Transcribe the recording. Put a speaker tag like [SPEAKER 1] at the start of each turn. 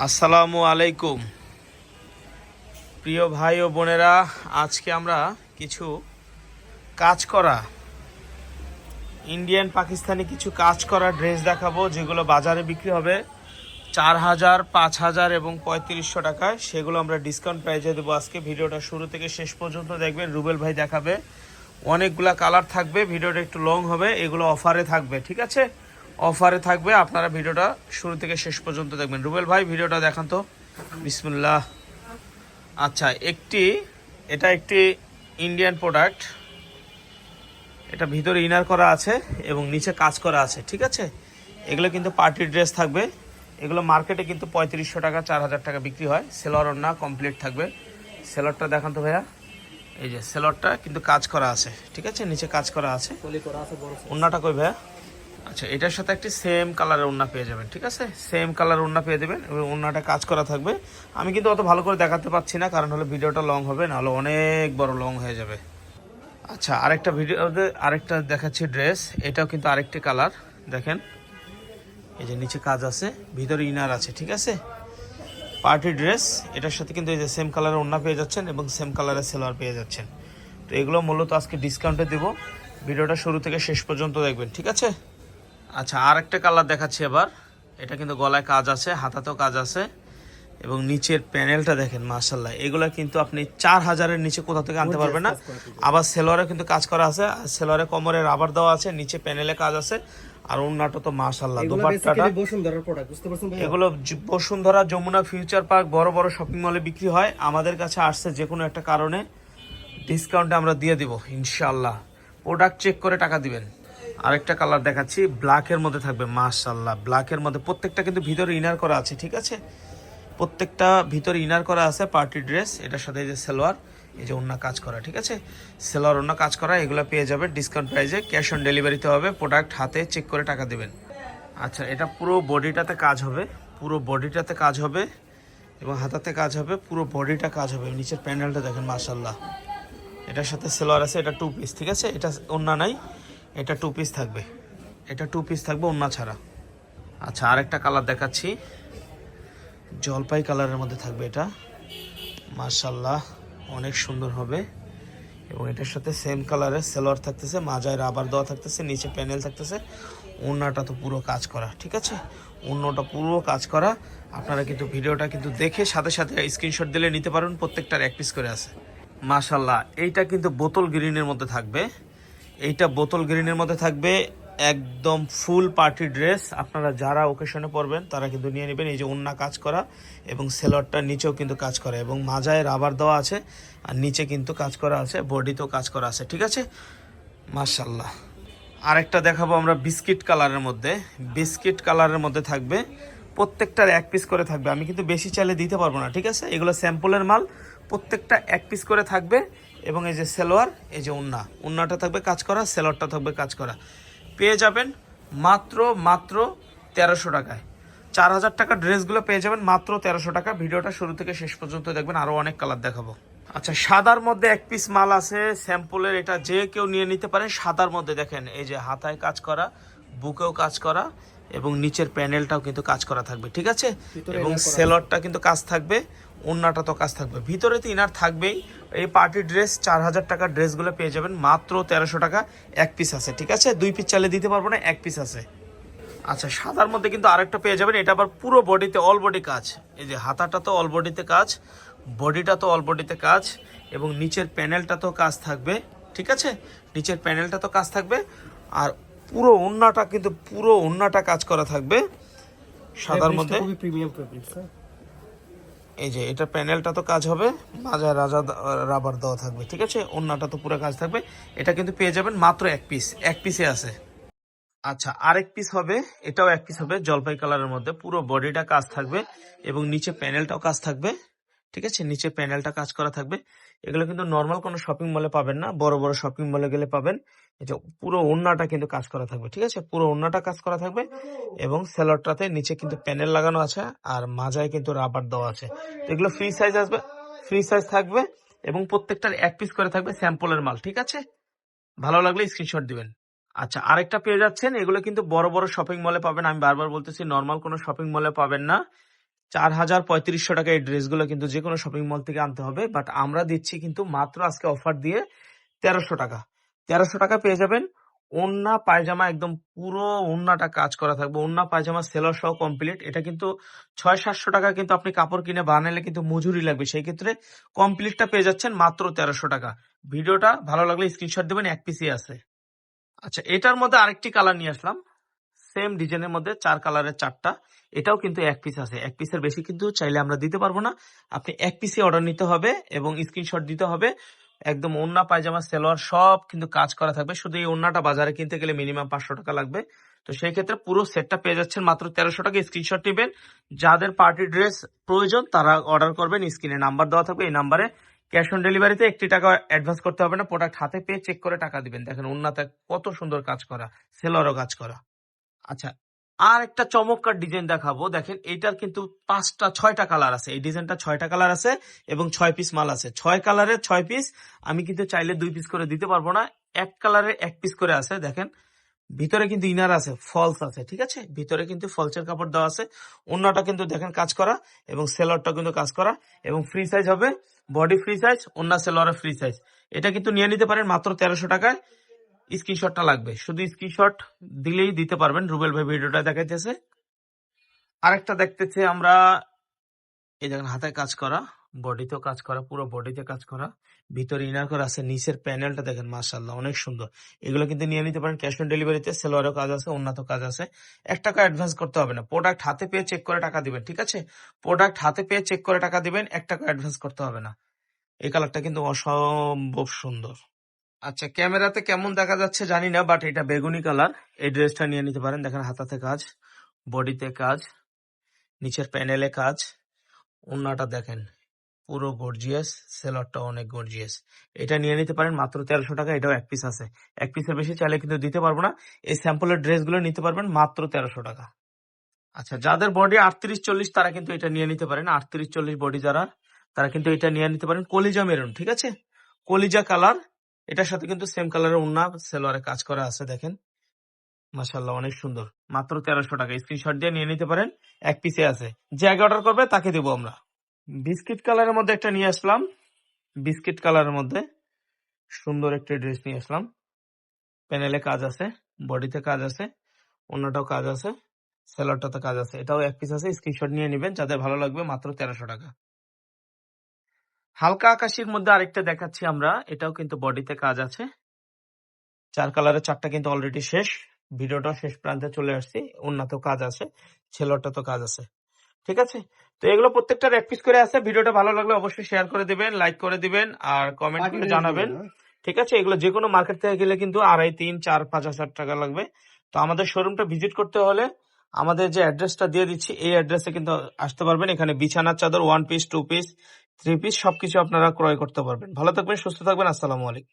[SPEAKER 1] আসসালামু আলাইকুম। প্রিয় ভাই ও বোনেরা, আজকে আমরা কিছু কাজ করা, ইন্ডিয়ান পাকিস্তানি কিছু কাজ করা ড্রেস দেখাবো, যেগুলো বাজারে বিক্রি হবে। চার হাজার, পাঁচ হাজার এবং পঁয়ত্রিশশো টাকায়। সেগুলো আমরা ডিসকাউন্ট প্রাইজে দেবো আজকে। ভিডিওটা শুরু থেকে শেষ পর্যন্ত দেখবেন, রুবেল ভাই দেখাবে। অনেকগুলা কালার থাকবে, ভিডিওটা একটু লং হবে, এগুলো অফারে থাকবে, ঠিক আছে? অফারে থাকবে। আপনারা ভিডিওটা শুরু থেকে শেষ পর্যন্ত দেখবেন। রুবেল ভাই ভিডিওটা দেখান তো। বিসমুল্লাহ। আচ্ছা একটি এটা একটি ইন্ডিয়ান প্রোডাক্ট এটা ভিতরে ইনার করা আছে এবং নিচে কাজ করা আছে ঠিক আছে? এগুলো কিন্তু পার্টি ড্রেস থাকবে। এগুলো মার্কেটে কিন্তু পঁয়ত্রিশশো টাকা চার হাজার টাকা বিক্রি হয়। সেলর না কমপ্লিট থাকবে। সেলরটা দেখান তো ভাইয়া। এই যে সেলরটা কিন্তু কাজ করা আছে ঠিক আছে? নিচে কাজ করা আছে। ওন্নাটা কই ভাইয়া? আচ্ছা এটার সাথে একটি সেম কালারের ওন্না পেয়ে যাবেন, ঠিক আছে? সেম কালারের ওন্না পেয়ে যাবেন এবং ওন্নাটা কাজ করা থাকবে। আমি কিন্তু অত ভালো করে দেখাতে পারছি না, কারণ হলো ভিডিওটা লং হবে, নাহলে অনেক বড় লং হয়ে যাবে। আচ্ছা আরেকটা ভিডিওতে আরেকটা দেখাচ্ছি ড্রেস এটাও কিন্তু আরেকটি কালার দেখেন। এই যে নিচে কাজ আছে, ভিতরে ইনার আছে, ঠিক আছে? পার্টি ড্রেস এটার সাথে কিন্তু এই যে সেম কালারের ওড়না পেয়ে যাচ্ছেন এবং সেম কালারের সেলোয়ার পেয়ে যাচ্ছেন। তো এগুলো মূলত আজকে ডিসকাউন্টে দেবো। ভিডিওটা শুরু থেকে শেষ পর্যন্ত দেখবেন, ঠিক আছে? আচ্ছা আর একটা কালার দেখাচ্ছি এবার। এটা কিন্তু গলায় কাজ আছে হাতাতেও কাজ আছে। এবং নিচের প্যানেলটা দেখেন মার্শাল্লাহ এগুলো কিন্তু আপনি চার হাজারের নিচে কোথা থেকে আনতে পারবেন না। আবার সেলোয়ারে কিন্তু কাজ করা আছে। আর সেলোয়ারে কোমরে রাবার দেওয়া আছে নিচে প্যানেলে কাজ আছে। আর অন্যটা তো মার্শাল্লাহ দুপাট্টাটা।
[SPEAKER 2] বসুন্ধরার প্রোডাক্ট বুঝতে পারছেন ভাই
[SPEAKER 1] এগুলো বসুন্ধরা যমুনা ফিউচার পার্ক বড় বড় শপিং মলে বিক্রি হয়। আমাদের কাছে আসছে যে কোনো একটা কারণে। ডিসকাউন্টে আমরা দিয়ে দিব ইনশাল্লাহ প্রোডাক্ট চেক করে টাকা দিবেন। আরেকটা কালার দেখাচ্ছি ব্ল্যাকের মধ্যে থাকবে মাশাল্লাহ ব্ল্যাকের মধ্যে প্রত্যেকটা কিন্তু ভিতরে ইনার করা আছে, ঠিক আছে? প্রত্যেকটা ভিতরে ইনার করা আছে পার্টি ড্রেস এটার সাথে যে সালোয়ার, এই যে অন্য কাজ করা, ঠিক আছে? সেলোয়ার অন্য কাজ করা, এগুলো পেয়ে যাবে ডিসকাউন্ট প্রাইসে ক্যাশ অন ডেলিভারিতে হবে প্রোডাক্ট হাতে চেক করে টাকা দেবেন। আচ্ছা এটা পুরো বডিটাতে কাজ হবে, পুরো বডিটাতে কাজ হবে, এবং হাতাতে কাজ হবে, পুরো বডিটা কাজ হবে, নিচের প্যান্ডেলটা দেখেন মাশাল্লাহ এটার সাথে সেলোয়ার আছে, এটা টু পিস ঠিক আছে? এটা ওন্না নাই এটা টু পিস থাকবে। এটা টু পিস থাকবে ওন্না ছাড়া। আচ্ছা আরেকটা কালার দেখাচ্ছি। জলপাই কালারের মধ্যে থাকবে এটা। মার্শাল্লাহ অনেক সুন্দর হবে। এবং এটার সাথে সেম কালারের সেলোয়ার থাকতেছে, মাজায় রাবার দেওয়া থাকতেছে, নিচে প্যানেল থাকতেছে। ওড়নাটা তো পুরো কাজ করা, ঠিক আছে? অন্যটা পুরো কাজ করা। আপনারা কিন্তু ভিডিওটা কিন্তু দেখে সাথে সাথে স্ক্রিনশট দিলে নিতে পারবেন প্রত্যেকটার এক পিস করে আছে। মাশাল্লাহ এইটা কিন্তু বোতল গ্রিনের মধ্যে থাকবে। এইটা বোতল গ্রিনের মধ্যে থাকবে, একদম ফুল পার্টি ড্রেস। আপনারা যারা ওকেশনে পরবেন, তারা কিন্তু নিয়ে নেবেন। এই যে ওন্না কাজ করা এবং সেলরটা নিচেও কিন্তু কাজ করা এবং মাজায় রাবার দেওয়া আছে আর নিচে কিন্তু কাজ করা আছে, বডিতেও কাজ করা আছে, ঠিক আছে? মাশাল্লাহ আরেকটা দেখাবো আমরা বিস্কিট কালারের মধ্যে। বিস্কিট কালারের মধ্যে থাকবে, প্রত্যেকটার এক পিস করে থাকবে। আমি কিন্তু বেশি চাইলে দিতে পারব না, ঠিক আছে? এগুলো স্যাম্পলের মাল, প্রত্যেকটা এক পিস করে থাকবে। এবং এই যে সেলোয়ার, এই যে উন্না। উন্নাটা থাকবে কাজ করা, সেলোয়ারটা থাকবে কাজ করা। পেয়ে যাবেন মাত্র মাত্র তেরোশো টাকায়। চার হাজার টাকা ড্রেসগুলো পেয়ে যাবেন মাত্র তেরোশো টাকা। ভিডিওটা শুরু থেকে শেষ পর্যন্ত দেখবেন আরও অনেক কালার দেখাবো। আচ্ছা সাদার মধ্যে এক পিস মাল আছে স্যাম্পলের এটা যে কেউ নিয়ে নিতে পারে সাদার মধ্যে দেখেন এই যে হাতায় কাজ করা বুকেও কাজ করা এবং নিচের প্যানেলটাও কিন্তু কাজ করা থাকবে ঠিক আছে? এবং সেলরটা কিন্তু কাজ থাকবে ওন্নাটা তো কাজ থাকবে। ভিতরে তো ইনার থাকবেই এই পার্টি ড্রেস চার হাজার টাকার ড্রেসগুলো পেয়ে যাবেন মাত্র তেরোশো টাকা এক পিস আছে ঠিক আছে? দুই পিস চালে দিতে পারব না এক পিস আছে। আচ্ছা সাদার মধ্যে কিন্তু আরেকটা পেয়ে যাবেন এটা আবার পুরো বডিতে অল বডি কাজ এই যে হাতাটা তো অল বডিতে কাজ বডিটা তো অল বডিতে কাজ এবং নিচের প্যানেলটা তো কাজ থাকবে ঠিক আছে? নিচের প্যানেলটা তো কাজ থাকবে আর পুরো ওন্নাটা কিন্তু পুরো ওন্নাটা কাজ করা থাকবে সাদার মধ্যে।
[SPEAKER 2] খুবই প্রিমিয়াম ফেব্রিক্স
[SPEAKER 1] এই যে এটা প্যানেলটা তো কাজ হবে মাঝায় রাজা রাবার দেওয়া থাকবে ঠিক আছে? অন্যটা তো পুরো কাজ থাকবে। এটা কিন্তু পেয়ে যাবেন মাত্র এক পিস এক পিসে আছে। আচ্ছা আরেক পিস হবে এটাও এক পিস হবে জলপাই কালারের মধ্যে। পুরো বডিটা কাজ থাকবে এবং নিচে প্যানেলটাও কাজ থাকবে। ঠিক আছে? নিচে প্যানেলটা কাজ করা থাকবে। এগুলো কিন্তু নর্মাল কোনো শপিং মলে পাবেন না। বড় বড় শপিং মলে গেলে পাবেন। যে পুরো ওড়নাটা কিন্তু কাজ করা থাকবে, ঠিক আছে? পুরো ওড়নাটা কাজ করা থাকবে এবং সেলরটাতে নিচে কিন্তু প্যানেল লাগানো আছে আর মাজায় কিন্তু রাবার দেওয়া আছে। এগুলো ফ্রি সাইজ আসবে ফ্রি সাইজ থাকবে এবং প্রত্যেকটার এক পিস করে থাকবে স্যাম্পলের মাল, ঠিক আছে? ভালো লাগলে স্ক্রিনশট দিবেন। আচ্ছা আরেকটা পেয়ে যাচ্ছেন। এগুলো কিন্তু বড় বড় শপিং মলে পাবেন। আমি বারবার বলতেছি নর্মাল কোনো শপিং মলে পাবেন না। চার হাজার পঁয়ত্রিশশো টাকা এই ড্রেসগুলো কিন্তু যে কোনো শপিং মল থেকে আনতে হবে বাট আমরা দিচ্ছি কিন্তু মাত্র আজকে অফার দিয়ে তেরোশো টাকা। তেরোশো টাকা পেয়ে যাবেন ওন্না পায়জামা, একদম পুরো ওন্নাটা কাজ করা থাকবে। ওন্না পায়জামা সেলার সহ কমপ্লিট এটা কিন্তু ছয় সাতশো টাকা কিন্তু আপনি কাপড় কিনে বানালে কিন্তু মজুরি লাগবে। সেই ক্ষেত্রে কমপ্লিটটা পেয়ে যাচ্ছেন মাত্র তেরোশো টাকা। ভিডিওটা ভালো লাগলে স্ক্রিনশট দেবেন, এক পিসি আছে। আচ্ছা এটার মধ্যে আরেকটি কালার নিয়ে আসলাম। সেম ডিজাইনের মধ্যে চার কালারের চারটা। এটাও কিন্তু এক পিস আছে। এক পিসের বেশি কিন্তু চাইলে আমরা দিতে পারব না। আপনি এক পিসে অর্ডার নিতে হবে এবং স্ক্রিনশট দিতে হবে। একদম ওন্না পায়জামা, সেলোয়ার সব কিন্তু কাজ করা থাকবে। শুধু এই ওন্নাটা বাজারে কিনতে গেলে মিনিমাম পাঁচশো টাকা লাগবে। তো সেই ক্ষেত্রে পুরো সেটটা পেয়ে যাচ্ছেন মাত্র তেরোশো টাকা। স্ক্রিনশট নেবেন। যাদের পার্টি ড্রেস প্রয়োজন, তারা অর্ডার করবেন। স্ক্রিনে নাম্বার দেওয়া থাকবে। এই নাম্বারে ক্যাশ অন ডেলিভারিতে একটি টাকা অ্যাডভান্স করতে হবে না। প্রোডাক্ট হাতে পেয়ে চেক করে টাকা দিবেন। দেখেন উন্নাতে কত সুন্দর কাজ করা সেলরও কাজ করা। আচ্ছা আর একটা চমৎকার ডিজাইন দেখাবো। দেখেন এইটার কিন্তু পাঁচটা, ছয়টা কালার আছে। এই ডিজাইনটা ছয়টা কালার আছে এবং ছয় পিস মাল আছে। ছয় কালারের ছয় পিস আমি কিন্তু চাইলে দুই পিস করে দিতে পারব না। এক কালারের এক পিস করে আছে, দেখেন। ভিতরে কিন্তু ইনার আছে ফলস আছে, ঠিক আছে? ভিতরে কিন্তু ফলসের কাপড় দেওয়া আছে। অন্যটা কিন্তু দেখেন কাজ করা এবং সেলরটা কিন্তু কাজ করা এবং ফ্রি সাইজ হবে। বডি ফ্রি সাইজ অন্য সেলরের ফ্রি সাইজ এটা কিন্তু নিয়ে নিতে পারেন মাত্র তেরোশো টাকায়। স্ক্রিনশটটা লাগবে। শুধু স্ক্রিনশট দিলেই দিতে পারবেন। রুবেল ভাই ভিডিওটা দেখাইতেছে। আরেকটা দেখতেছে আমরা, এই দেখেন, হাতে কাজ করা, বডিতেও কাজ করা, পুরো বডিতে কাজ করা। ভিতরে ইনার করা আছে, নিচের প্যানেলটা দেখেন মাশাল্লাহ অনেক সুন্দর। এগুলো কিন্তু নিয়ে নিতে পারেন ক্যাশ অন ডেলিভারিতে সেলোয়ারও কাজ আছে উন্নত কাজ আছে। এক টাকা অ্যাডভান্স করতে হবে না। প্রোডাক্ট হাতে পেয়ে চেক করে টাকা দিবেন, ঠিক আছে? প্রোডাক্ট হাতে পেয়ে চেক করে টাকা দিবেন, এক টাকা অ্যাডভান্স করতে হবে না। এই কালারটা কিন্তু অসম্ভব সুন্দর। আচ্ছা ক্যামেরাতে কেমন দেখা যাচ্ছে জানি না বাট এটা বেগুনি কালার এই ড্রেসটা নিয়ে নিতে পারেন, দেখেন হাতাতে কাজ বডিতে কাজ, নিচের প্যানেলে কাজ। ওন্নাটা দেখেন, পুরো গর্জিয়াস সেলরটা অনেক গর্জিয়াস এটা নিয়ে নিতে পারেন, মাত্র তেরোশো টাকা, এটাও এক পিস আছে। এক পিসের বেশি চাইলে কিন্তু দিতে পারব না। এই স্যাম্পলের ড্রেসগুলো নিতে পারবেন, মাত্র তেরোশো টাকা। আচ্ছা যাদের বডি আটত্রিশ চল্লিশ, তারা কিন্তু এটা নিয়ে নিতে পারেন। আটত্রিশ চল্লিশ বডি যারা, তারা কিন্তু এটা নিয়ে নিতে পারেন। কলিজা মেরুন, ঠিক আছে? কলিজা কালার এটার সাথে কিন্তু সেম কালারের উন্না সেলোয়ারে কাজ করা আছে, দেখেন। মাশাল্লাহ অনেক সুন্দর। মাত্র তেরোশো টাকা। স্ক্রিনশট দিয়ে নিয়ে নিতে পারেন, এক পিসে আছে। যে আগে অর্ডার করবে, তাকে দেবো আমরা। বিস্কিট কালারের মধ্যে একটা নিয়ে আসলাম। বিস্কিট কালারের মধ্যে সুন্দর একটা ড্রেস নিয়ে আসলাম। প্যানেলে কাজ আছে, বডিতে কাজ আছে অন্যটাও কাজ আছে সেলারটাতে কাজ আছে। এটাও এক পিস আছে স্ক্রিনশট নিয়ে নেবেন, যাদের ভালো লাগবে মাত্র তেরোশো টাকা। হালকা আকাশির মধ্যে আরেকটা দেখাচ্ছি আমরা। এটাও কিন্তু বডিতে কাজ আছে। চার কালারের চারটা কিন্তু অলরেডি শেষ। ভিডিওটা শেষ প্রান্তে চলে আসছি। উন্নত কাজ আছে ছেলরটা তো কাজ আছে। ঠিক আছে? তো এগুলো প্রত্যেকটার এক পিস করে আছে। ভিডিওটা ভালো লাগলে অবশ্যই শেয়ার করে দিবেন লাইক করে দিবেন আর কমেন্ট করে জানাবেন? ঠিক আছে? এগুলো যে কোনো মার্কেট থেকে গেলে কিন্তু আড়াই তিন চার পাঁচ হাজার টাকা লাগবে। তো আমাদের শোরুমটা ভিজিট করতে হলে আমাদের যে অ্যাড্রেসটা দিয়ে দিচ্ছি এই অ্যাড্রেসে কিন্তু আসতে পারবেন। এখানে বিছানার চাদর one piece two piece three piece সবকিছু আপনারা ক্রয় করতে পারবেন। ভালো থাকবেন সুস্থ থাকবেন আসসালামু আলাইকুম।